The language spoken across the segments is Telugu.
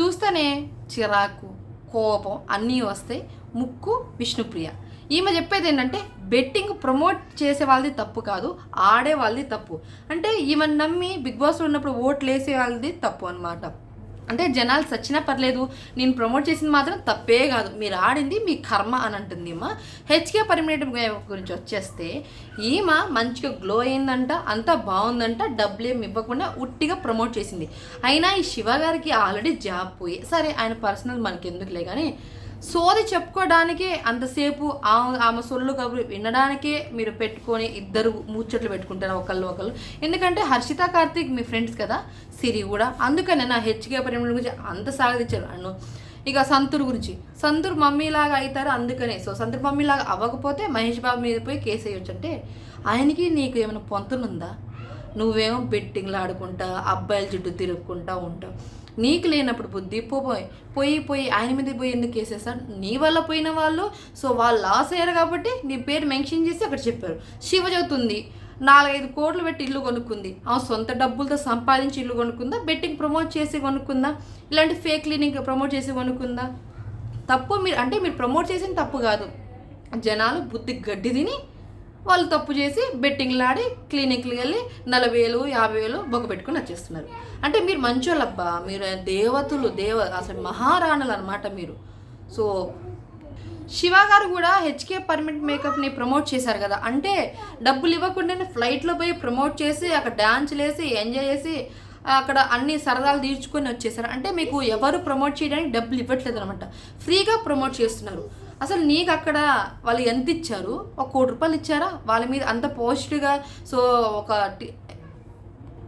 చూస్తేనే చిరాకు కోపం అన్నీ వస్తాయి ముక్కు విష్ణుప్రియ. ఈమె చెప్పేది ఏంటంటే బెట్టింగ్ ప్రమోట్ చేసే వాళ్ళది తప్పు కాదు ఆడే వాళ్ళది తప్పు. అంటే ఈమెను నమ్మి బిగ్ బాస్లో ఉన్నప్పుడు ఓట్లు వేసే వాళ్ళది తప్పు అనమాట అంటే జనాలు సచ్చినా పర్లేదు నేను ప్రమోట్ చేసింది మాత్రం తప్పే కాదు. మీరు ఆడింది మీ కర్మ అని అంటుంది ఈమె. హెచ్కే పరిమినేట్ గురించి వచ్చేస్తే ఈమె మంచిగా గ్లో అయిందంట అంతా బాగుందంట డబ్బులు ఏమి ఇవ్వకుండా ఉట్టిగా ప్రమోట్ చేసింది. అయినా ఈ శివ గారికి ఆల్రెడీ జాబ్ పోయి సరే ఆయన పర్సనల్ మనకి ఎందుకులే కానీ సోది చెప్పుకోవడానికే అంతసేపు ఆమె ఆమె సొల్లు కబురు వినడానికే మీరు పెట్టుకొని ఇద్దరు ముచ్చట్లు పెట్టుకుంటారు ఒకళ్ళు ఒకళ్ళు. ఎందుకంటే హర్షిత కార్తీక్ మీ ఫ్రెండ్స్ కదా సిరి కూడా. అందుకనే నా హెచ్కే ప్రేమ గురించి అంత సాగదించారు అన్ను. ఇక సంతూర్ గురించి. సంతూర్ మమ్మీలాగా అవుతారు అందుకనే. సో సంతూర్ మమ్మీలాగా అవ్వకపోతే మహేష్ బాబు మీద పోయి కేసు వేయొచ్చు అంటే ఆయనకి నీకు ఏమైనా పొంతనుందా? నువ్వేమో బెట్టింగ్లు ఆడుకుంటా అబ్బాయిల జుట్టు తిరుగుకుంటా ఉంటావు. నీకు లేనప్పుడు బుద్ధి పోయి పోయి పోయి ఆయన మీద పోయి ఎందుకు వేసేసాడు నీ వల్ల పోయిన వాళ్ళు సో వాళ్ళు లాస్ అయ్యారు కాబట్టి నీ పేరు మెన్షన్ చేసి అక్కడ చెప్పారు. శివ చదువుతుంది. నాలుగైదు కోట్లు పెట్టి ఇల్లు కొనుక్కుంది. ఆ సొంత డబ్బులతో సంపాదించి ఇల్లు కొనుక్కుందా? బెట్టింగ్ ప్రమోట్ చేసి కొనుక్కుందా? ఇలాంటి ఫేక్ క్లీనింగ్ ప్రమోట్ చేసి కొనుక్కుందా? తప్పు మీరు అంటే మీరు ప్రమోట్ చేసిన తప్పు కాదు. జనాలు బుద్ధి గడ్డి తిని వాళ్ళు తప్పు చేసి బెట్టింగ్లు ఆడి వెళ్ళి నలభై వేలు యాభై వేలు బొగ్గ పెట్టుకుని వచ్చేస్తున్నారు. అంటే మీరు మంచోళ్ళబ్బా మీరు దేవతలు దేవ అసలు మహారాణులు అనమాట మీరు. సో శివ గారు కూడా హెచ్కే పర్మనెంట్ మేకప్ని ప్రమోట్ చేశారు కదా. అంటే డబ్బులు ఇవ్వకుండానే ఫ్లైట్లో పోయి ప్రమోట్ చేసి అక్కడ డ్యాన్స్లు వేసి ఎంజాయ్ చేసి అక్కడ అన్ని సరదాలు తీర్చుకొని వచ్చేసారు అంటే మీకు ఎవరు ప్రమోట్ చేయడానికి డబ్బులు ఇవ్వట్లేదు అనమాట ఫ్రీగా ప్రమోట్ చేస్తున్నారు. అసలు నీకు అక్కడ వాళ్ళు ఎంత ఇచ్చారు ఒక కోటి రూపాయలు ఇచ్చారా? వాళ్ళ మీద అంత పోస్ట్గా సో ఒక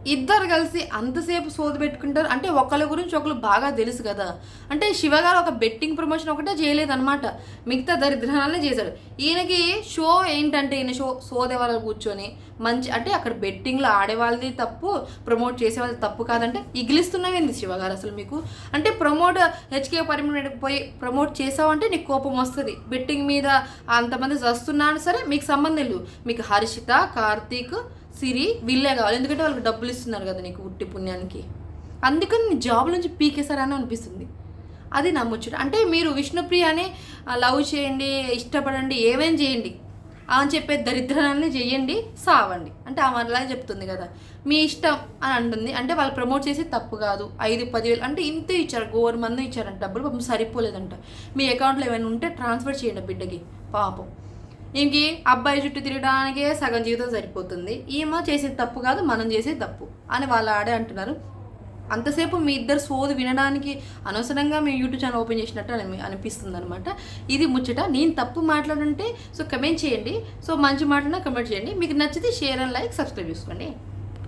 ఇద్దరు కలిసి అంతసేపు సోది పెట్టుకుంటారు. అంటే ఒకళ్ళ గురించి ఒకళ్ళు బాగా తెలుసు కదా. అంటే శివగారు ఒక బెట్టింగ్ ప్రమోషన్ ఒకటే చేయలేదన్నమాట. మిగతా దరిద్రాలనే చేశాడు. ఈయనకి షో ఏంటంటే ఈయన షో సోదే వాళ్ళు కూర్చొని మంచి అంటే అక్కడ బెట్టింగ్లో ఆడేవాళ్ళది తప్పు ప్రమోట్ చేసేవాళ్ళది తప్పు కాదంటే ఇగిలిస్తున్నవేంది శివ గారు అసలు మీకు? అంటే ప్రమోట్ హెచ్కే పరిమిణకి పోయి ప్రమోట్ చేసావంటే నీకు కోపం వస్తుంది. బెట్టింగ్ మీద అంతమంది వస్తున్నాను సరే మీకు సంబంధం లేదు. మీకు హర్షిత కార్తీక్ సిరి వీళ్ళే కావాలి. ఎందుకంటే వాళ్ళకి డబ్బులు ఇస్తున్నారు కదా నీకు ఉట్టి పుణ్యానికి. అందుకని నీ జాబ్ నుంచి పీకేశారని అనిపిస్తుంది. అది నమ్మొచ్చు అంటే మీరు విష్ణుప్రియని లవ్ చేయండి ఇష్టపడండి ఏమేం చేయండి? అని చెప్పే దరిద్రాన్ని చేయండి సావండి. అంటే ఆమె అలా చెప్తుంది కదా. మీ ఇష్టం అని అంటుంది. అంటే వాళ్ళు ప్రమోట్ చేసి తప్పు కాదు. ఐదు పదివేలు అంటే ఇంత ఇచ్చారు గోరు మంది ఇచ్చారంట. డబ్బులు పాపం సరిపోలేదంట. మీ అకౌంట్లో ఏమైనా ఉంటే ట్రాన్స్ఫర్ చేయండి బిడ్డకి. పాపం. ఇంకి అబ్బాయి చుట్టూ తిరగడానికే సగం జీవితం సరిపోతుంది. ఈమె చేసేది తప్పు కాదు మనం చేసేది తప్పు అని వాళ్ళ ఆడే అంటున్నారు. అంతసేపు మీ ఇద్దరు సోది వినడానికి అనవసరంగా మేము యూట్యూబ్ ఛానల్ ఓపెన్ చేసినట్టు అని అనిపిస్తుంది అనమాట ఇది ముచ్చట. నేను తప్పు మాట్లాడుంటే సో కమెంట్ చేయండి. సో మంచి మాటలు కమెంట్ చేయండి. మీకు నచ్చితే షేర్ అండ్ లైక్ సబ్స్క్రైబ్ చేసుకోండి.